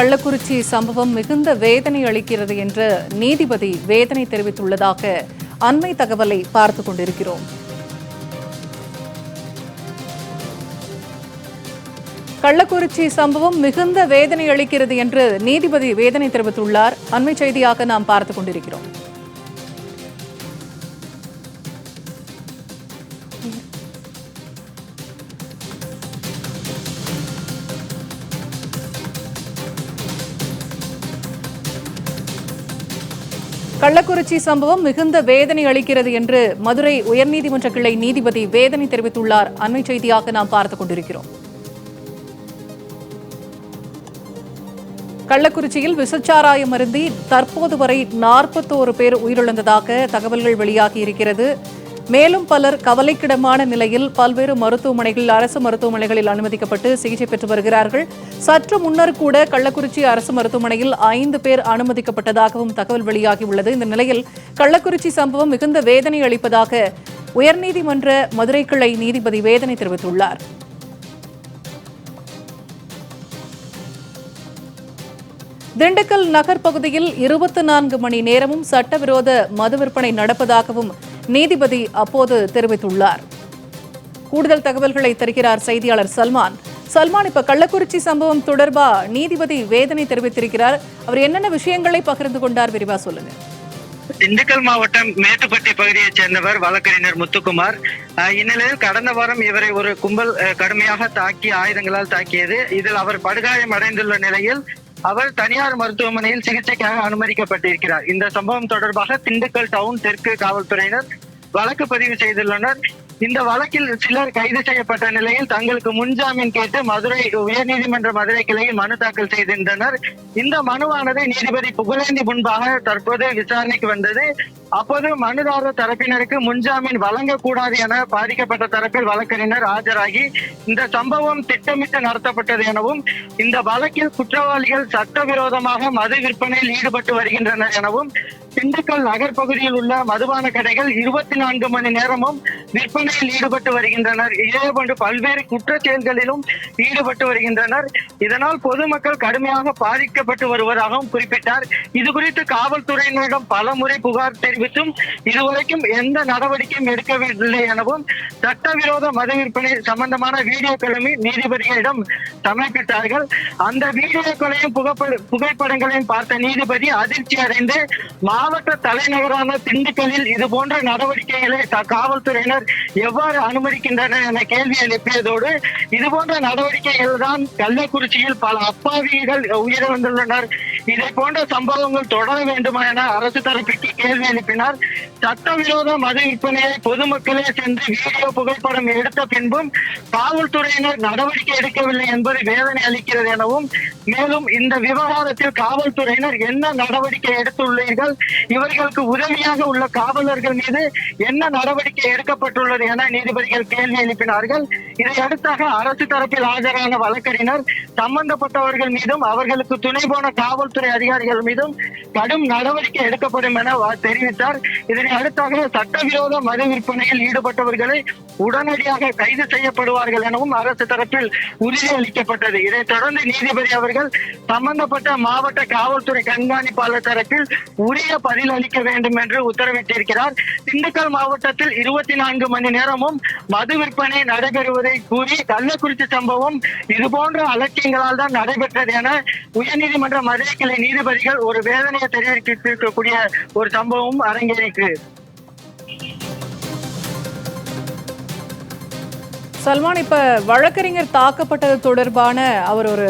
கள்ளக்குறிச்சி சம்பவம் மிகுந்த வேதனை அளிக்கிறது என்று நீதிபதி வேதனை தெரிவித்துள்ளதாக அண்மை தகவலை பார்த்துக் கொண்டிருக்கிறோம். கள்ளக்குறிச்சி சம்பவம் மிகுந்த வேதனை அளிக்கிறது என்று நீதிபதி வேதனை தெரிவித்துள்ளார். அண்மை செய்தியாக நாம் பார்த்துக் கொண்டிருக்கிறோம். கள்ளக்குறிச்சி சம்பவம் மிகுந்த வேதனை அளிக்கிறது என்று மதுரை உயர்நீதிமன்ற கிளை நீதிபதி வேதனை தெரிவித்துள்ளார். அண்மை செய்தியாக நாம் பார்த்துக் கொண்டிருக்கிறோம். கள்ளக்குறிச்சியில் விசச்சாராயம் அருந்தி தற்போது வரை நாற்பத்தோரு பேர் உயிரிழந்ததாக தகவல்கள் வெளியாகி இருக்கிறது. மேலும் பலர் கவலைக்கிடமான நிலையில் பல்வேறு மருத்துவமனைகளில் அரசு மருத்துவமனைகளில் அனுமதிக்கப்பட்டு சிகிச்சை பெற்று வருகிறார்கள். சற்று முன்னர் கூட கள்ளக்குறிச்சி அரசு மருத்துவமனையில் ஐந்து பேர் அனுமதிக்கப்பட்டதாகவும் தகவல் வெளியாகியுள்ளது இந்த நிலையில் கள்ளக்குறிச்சி சம்பவம் மிகுந்த வேதனை அளிப்பதாக உயர்நீதிமன்ற மதுரை கிளை நீதிபதி வேதனை தெரிவித்துள்ளார். திண்டுக்கல் நகர் பகுதியில் இருபத்தி நான்கு மணி நேரமும் சட்டவிரோத மது விற்பனை நடப்பதாகவும் நீதிபதி அப்போது தெரிவித்துள்ளார். கூடுதல் தகவல்களை தருகிறார் செய்தியாளர் சல்மான். சல்மான் இப்ப கள்ளக்குறிச்சி சம்பவம் தொடர்பா? நீதிபதி வேதனை தெரிவித்திருக்கிறார். அவர் என்னென்ன விஷயங்களை பகிர்ந்து கொண்டார்? விரிவா சொல்லுங்க. திண்டுக்கல் மாவட்டம் மேட்டுப்பட்டி பகுதியைச் சேர்ந்தவர் வழக்கறிஞர் முத்துக்குமார். இந்நிலையில் கடந்த வாரம் இவரை ஒரு கும்பல் கடுமையாக தாக்கி ஆயுதங்களால் தாக்கியது. இதில் அவர் படுகாயம் அடைந்துள்ள நிலையில் அவர் தனியார் மருத்துவமனையில் சிகிச்சைக்காக அனுமதிக்கப்பட்டிருக்கிறார். இந்த சம்பவம் தொடர்பாக திண்டுக்கல் டவுன் தெற்கு காவல்துறையினர் வழக்கு பதிவு செய்துள்ளனர். இந்த வழக்கில் சிலர் கைது செய்யப்பட்ட நிலையில் தங்களுக்கு முன்ஜாமீன் கேட்டு மதுரை உயர்நீதிமன்ற மதுரை கிளையில் மனு தாக்கல் செய்திருந்தனர். இந்த மனுவானது நீதிபதி புகழேந்தி முன்பாக தற்போது விசாரணைக்கு வந்தது. அப்போது மனுதாரர் தரப்பினருக்கு முன்ஜாமீன் வழங்கக்கூடாது என பாதிக்கப்பட்ட தரப்பில் வழக்கறிஞர் ஆஜராகி இந்த சம்பவம் திட்டமிட்டு நடத்தப்பட்டது எனவும் இந்த வழக்கில் குற்றவாளிகள் சட்டவிரோதமாக மது விற்பனையில் ஈடுபட்டு வருகின்றனர் எனவும் திண்டுக்கல் நகர் பகுதியில் உள்ள மதுபான கடைகள் இருபத்தி நான்கு மணி நேரமும் விற்பனையில் ஈடுபட்டு வருகின்றனர். இதேபோன்று பல்வேறு குற்ற செயல்களிலும் ஈடுபட்டு வருகின்றனர். இதனால் பொதுமக்கள் கடுமையாக பாதிக்கப்பட்டு வருவதாகவும் குறிப்பிட்டார். இது குறித்து காவல்துறையினரிடம் பல முறை புகார் தெரிவித்தும் இதுவரைக்கும் எந்த நடவடிக்கையும் எடுக்கவில்லை எனவும் சட்டவிரோத மத விற்பனை சம்பந்தமான வீடியோக்களுமே நீதிபதிகளிடம் சமர்ப்பித்தார்கள். அந்த வீடியோக்களையும் புகைப்படங்களையும் பார்த்த நீதிபதி அதிர்ச்சி அடைந்து மாவட்ட தலைநகரான திண்டுக்கல்லில் இது போன்ற நடவடிக்கைகளை காவல்துறையினர் எவ்வாறு அனுமதிக்கின்றனர் என கேள்வி எழுப்பியதோடு இது போன்ற நடவடிக்கைகள் தான் கள்ளக்குறிச்சியில் பல அப்பாவிகள் உயிரிழந்துள்ளனர். இதை போன்ற சம்பவங்கள் தொடர வேண்டுமா என அரசு தரப்பிற்கு கேள்வி எழுப்பினார். சட்டவிரோத மத விற்பனையை பொதுமக்களே சென்று வீடியோ புகைப்படம் எடுத்த பின்பும் காவல்துறையினர் நடவடிக்கை எடுக்கவில்லை என்பது வேதனை அளிக்கிறது எனவும் மேலும் இந்த விவகாரத்தில் காவல்துறையினர் என்ன நடவடிக்கை எடுத்துள்ளீர்கள் இவர்களுக்கு உதவியாக உள்ள காவலர்கள் மீது என்ன நடவடிக்கை எடுக்கப்பட்டுள்ளது என நீதிபதிகள் கேள்வி எழுப்பினார்கள். இதையடுத்தாக அரசு தரப்பில் ஆஜரான வழக்கறிஞர் சம்பந்தப்பட்டவர்கள் மீதும் அவர்களுக்கு துணை போன காவல்துறை அதிகாரிகள் மீதும் கடும் நடவடிக்கை எடுக்கப்படும் என தெரிவித்தார். இதனை அடுத்தாக சட்டவிரோத மது விற்பனையில் ஈடுபட்டவர்களை உடனடியாக கைது செய்யப்படுவார்கள் எனவும் அரசு தரப்பில் உறுதி அளிக்கப்பட்டது இதைத் தொடர்ந்து நீதிபதி அவர்கள் சம்பந்தப்பட்ட மாவட்ட காவல்துறை கண்காணிப்பாளர் தரப்பில் உரிய பதில் அளிக்க வேண்டும் என்று உத்தரவிட்டிருக்கிறார். திண்டுக்கல் மாவட்டத்தில் இருபத்தி நான்கு மணி நேரமும் மது விற்பனை நடைபெறுவதை கூறி கள்ளக்குறிச்சி சம்பவம் இது போன்ற அலட்சியங்களால் தான் நடைபெற்றது என உயர்நீதிமன்ற மதுரை கிளை நீதிபதிகள் ஒரு வேதனையை தெரிவித்திருக்கக்கூடிய ஒரு சம்பவம் அரங்கேறிக்கு சல்மான் இப்ப வழக்கறிஞர் தாக்கப்பட்டது தொடர்பான அவர் ஒரு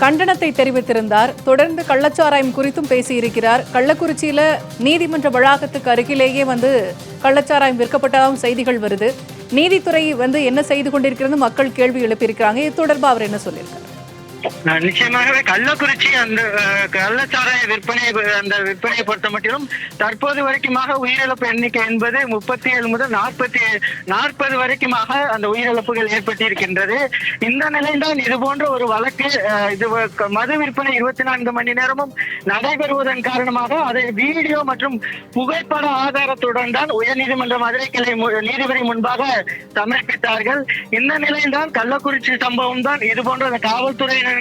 கண்டனத்தை தெரிவித்திருந்தார். தொடர்ந்து கள்ளச்சாராயம் குறித்தும் பேசியிருக்கிறார். கள்ளக்குறிச்சியில நீதிமன்ற வளாகத்துக்கு அருகிலேயே வந்து கள்ளச்சாராயம் விற்கப்பட்டதாகவும் செய்திகள் வருது. நீதித்துறை வந்து என்ன செய்து கொண்டிருக்கிறது மக்கள் கேள்வி எழுப்பியிருக்கிறாங்க. இது தொடர்பாக அவர் என்ன சொல்லியிருக்காரு? நிச்சயமாகவே கள்ளக்குறிச்சி அந்த கள்ளச்சாராய விற்பனை அந்த விற்பனையை பொறுத்த மட்டிலும் தற்போது வரைக்குமாக உயிரிழப்பு எண்ணிக்கை என்பது முப்பத்தி ஏழு முதல் நாற்பத்தி நாற்பது வரைக்குமாக அந்த உயிரிழப்புகள் ஏற்பட்டிருக்கின்றது. இந்த நிலையில்தான் இது போன்ற ஒரு வழக்கு இது மது விற்பனை இருபத்தி நான்கு மணி நேரமும் நடைபெறுவதன் காரணமாக அதை வீடியோ மற்றும் புகைப்பட ஆதாரத்துடன் தான் உயர்நீதிமன்ற மதுரை கிளை மு- நீதிபதி முன்பாக சமர்ப்பித்தார்கள். இந்த நிலையில்தான் கள்ளக்குறிச்சி சம்பவம் தான் இது போன்ற அந்த காவல்துறையினர்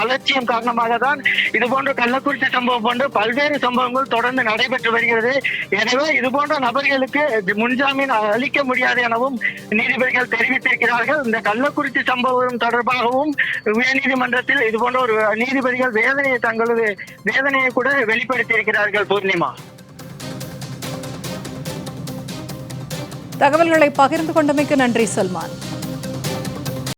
அலட்சியம் காரணமாக தான் இது போன்ற கள்ளக்குறிச்சி சம்பவம் போன்ற பல்வேறு சம்பவங்கள் தொடர்ந்து நடைபெற்று வருகிறது. எனவே இது போன்ற நபர்களுக்கு முன்ஜாமீன் அளிக்க முடியாது எனவும் நீதிபதிகள் தெரிவித்திருக்கிறார்கள். இந்த கள்ளக்குறிச்சி சம்பவம் தொடர்பாகவும் உயர்நீதிமன்றத்தில் இது போன்ற ஒரு நீதிபதிகள் வேதனையை தங்களது வேதனையை கூட வெளிப்படுத்தியிருக்கிறார்கள் பூர்ணிமா. தகவல்களை பகிர்ந்து கொண்டமைக்கு நன்றி சல்மான்.